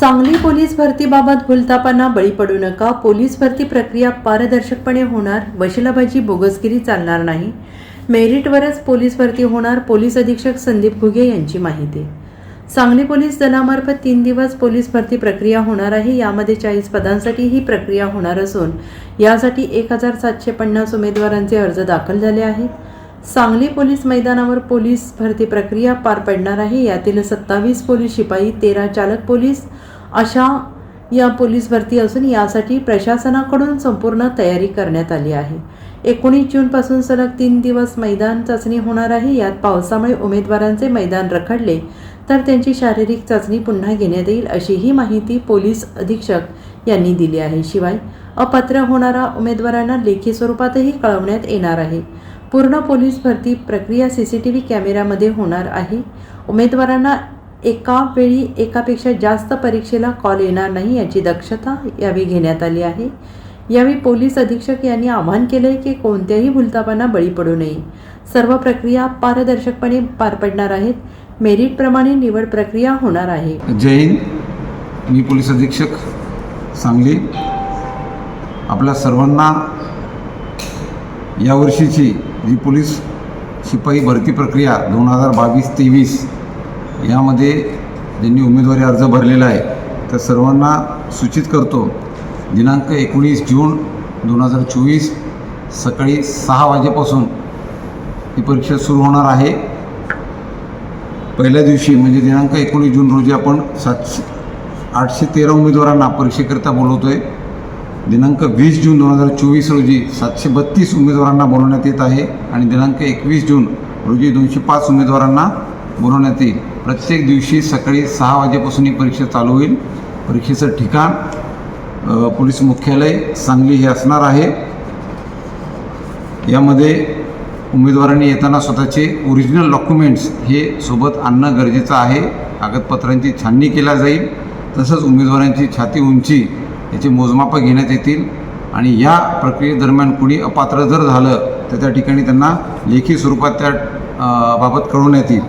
Sangli police भरतीबाबत भूलतापांना बळी पडू नका. पोलीस भरती प्रक्रिया पारदर्शकपणे होणार. वशिलाबाजी बोगसगिरी चालणार नाही. मेरिटवरच पोलीस भरती होणार पोलीस अधीक्षक संदीप घुगे यांची माहिती. सांगली पोलीस दलामार्फत तीन दिवस पोलीस भरती प्रक्रिया होणार आहे. यामध्ये चाळीस पदांसाठी ही प्रक्रिया होणार असून यासाठी एक हजार सातशे पन्नास उमेदवारांचे अर्ज दाखल झाले आहेत. सांगली पोलीस मैदानावर पोलीस भरती प्रक्रिया पार पडणार आहे. यातील सत्तावीस पोलीस शिपाई तेरा चालक पोलीस अशा या पोलीस भरती असून यासाठी प्रशासनाकडून संपूर्ण तयारी करण्यात आली आहे. एकोणीस जूनपासून सलग तीन दिवस मैदान चाचणी होणार आहे. यात पावसामुळे उमेदवारांचे मैदान रखडले तर त्यांची शारीरिक चाचणी पुन्हा घेण्यात येईल अशी ही माहिती पोलीस अधीक्षक यांनी दिली आहे. शिवाय अपात्र होणारा उमेदवारांना लेखी स्वरूपातही कळवण्यात येणार आहे. पूर्ण पोलीस भरती प्रक्रिया सी सी टी व्ही कॅमेऱ्यामध्ये होणार आहे. उमेदवारांना एका वेळी एकापेक्षा जास्त परीक्षेला कॉल येणार नाही याची दक्षता यावेळी घेण्यात आली आहे. यावेळी पोलीस अधीक्षक यांनी आवाहन केले की कोणत्याही भूलतापांना बळी पडू नये. सर्व प्रक्रिया पारदर्शकपणे पार पडणार आहेत. मेरिटप्रमाणे निवड प्रक्रिया होणार आहे. जय हिंद. मी पोलीस अधीक्षक सांगली. आपल्या सर्वांना यावर्षीची जी पोलीस शिपाई भरती प्रक्रिया दोन हजार बावीस तेवीस यामध्ये ज्यांनी उमेदवारी अर्ज भरलेला आहे त्या सर्वांना सूचित करतो दिनांक एकोणीस जून दोन हजार चोवीस सकाळी सहा वाजेपासून ही परीक्षा सुरू होणार आहे. पहिल्या दिवशी म्हणजे दिनांक एकोणीस जून रोजी आपण सातशे आठशे तेरा उमेदवारांना परीक्षेकरिता बोलवतो आहे दिनांक वीस जून दोन हजार चोवीस रोजी सातशे बत्तीस उमेदवारांना बोलवण्यात येत आहे आणि दिनांक एकवीस जून रोजी दोनशे पाच उमेदवारांना बोलवण्यात येईल. प्रत्येक दिवशी सकाळी सहा वाजेपासून ही परीक्षा चालू होईल. परीक्षेचं ठिकाण पोलीस मुख्यालय सांगली हे असणार आहे. यामध्ये उमेदवारांनी येताना स्वतःचे ओरिजिनल डॉक्युमेंट्स हे सोबत आणणं गरजेचं आहे. कागदपत्रांची छाननी केल्या जाईल. तसंच उमेदवारांची छाती उंची याची मोजमापं घेण्यात येतील. आणि या प्रक्रियेदरम्यान कुणी अपात्र जर झालं तर त्या ठिकाणी त्यांना लेखी स्वरूपात त्या बाबत कळवण्यात येईल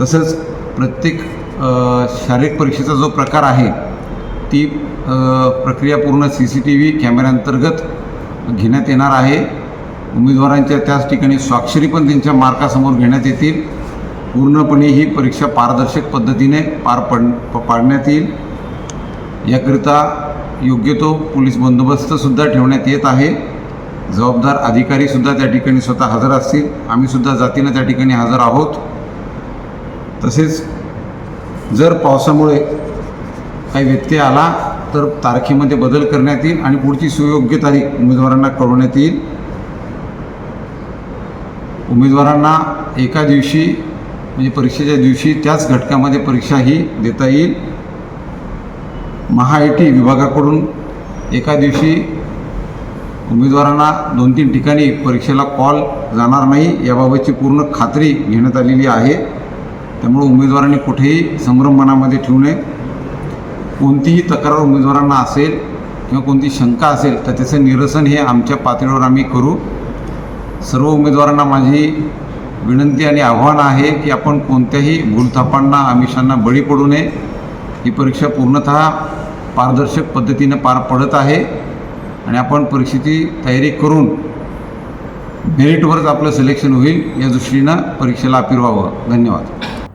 तसंच प्रत्येक शारीरिक परीक्षेचा जो प्रकार आहे ती प्रक्रिया पूर्ण सी सी टी व्ही कॅमेऱ्याअंतर्गत घेण्यात येणार आहे. उमेदवारांच्या त्याच ठिकाणी स्वाक्षरी पण त्यांच्या मार्कासमोर घेण्यात येतील. पूर्णपणे ही परीक्षा पारदर्शक पद्धतीने पार पड प- पाडण्यात येईल. याकरिता योग्य तो पोलीस बंदोबस्तसुद्धा ठेवण्यात येत आहे. जबाबदार अधिकारीसुद्धा त्या ठिकाणी स्वतः हजर असतील. आम्हीसुद्धा जातीनं त्या ठिकाणी हजर आहोत. तसेच जर पावसामुळे काही व्यत्यय आला तर तारखेमध्ये बदल करण्यात येईल आणि पुढची सुयोग्य तारीख उमेदवारांना कळवण्यात येईल. उमेदवारांना एका दिवशी म्हणजे परीक्षेच्या दिवशी त्याच घटकामध्ये परीक्षा ही देता येईल. महा आय टी विभागाकडून एका दिवशी उमेदवारांना दोन तीन ठिकाणी परीक्षेला कॉल जाणार नाही याबाबतची पूर्ण खात्री घेण्यात आलेली आहे. त्यामुळे उमेदवारांनी कुठेही संभ्रम मनामध्ये ठेवू नये. कोणतीही तक्रार उमेदवारांना असेल किंवा कोणती शंका असेल तर त्याचं निरसन हे आमच्या पातळीवर आम्ही करू. सर्व उमेदवारांना माझी विनंती आणि आव्हान आहे की आपण कोणत्याही भूलथापांना आमिषांना बळी पडू नये. ही परीक्षा पूर्णतः पारदर्शक पद्धतीनं पार पडत आहे आणि आपण परीक्षेची तयारी करून मेरिटवरच आपलं सिलेक्शन होईल या दृष्टीनं परीक्षेला अपीर व्हावं धन्यवाद.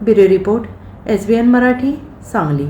Bureau report S B N Marathi Sangli.